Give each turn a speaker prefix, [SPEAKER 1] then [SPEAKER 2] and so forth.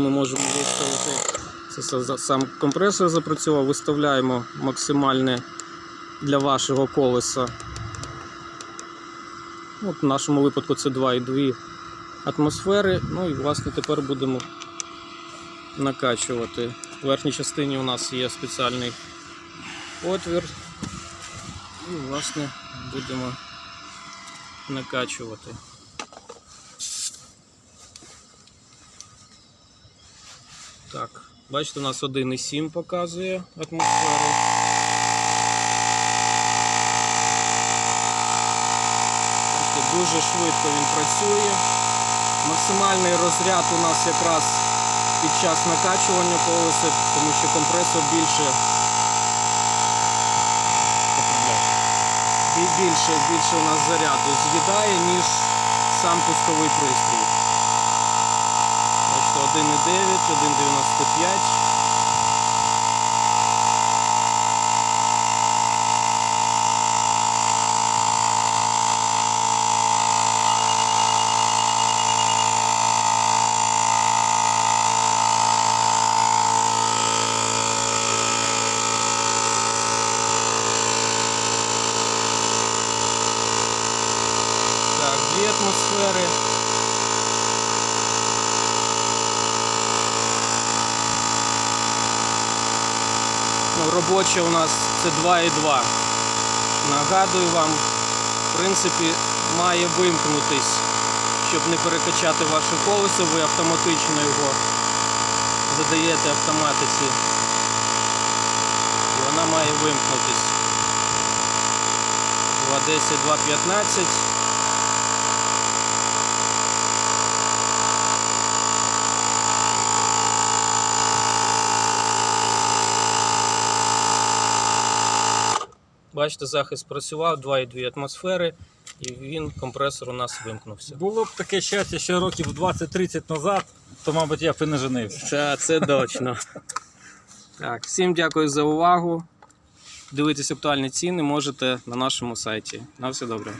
[SPEAKER 1] Ми можемо виставити це сам компресор запрацював, виставляємо максимальне для вашого колеса. От в нашому випадку це 2,2 атмосфери. Ну і власне тепер будемо накачувати. В верхній частині у нас є спеціальний отвір. І власне будемо накачувати. Так, бачите, у нас 1,7 показує атмосферу. Дуже швидко він працює. Максимальний розряд у нас якраз під час накачування колеса, тому що компресор більше бі- більше, більше у нас заряду з'їдає, ніж сам пусковий пристрій. Бачите, 1,9, 1,95. Так, дві атмосфери. Робоча у нас це 2,2. Нагадую вам, в принципі, має вимкнутись, щоб не перекачати ваше колесо, ви автоматично його задаєте автоматиці. І вона має вимкнутись. 2.10, 2.15. Бачите, захист працював, 2,2 атмосфери, і він, компресор у нас вимкнувся.
[SPEAKER 2] Було б таке щастя ще років 20-30 назад, то, мабуть, я б і не женився.
[SPEAKER 1] Це, це точно. Так, всім дякую за увагу. Дивитись актуальні ціни можете на нашому сайті. На все добре.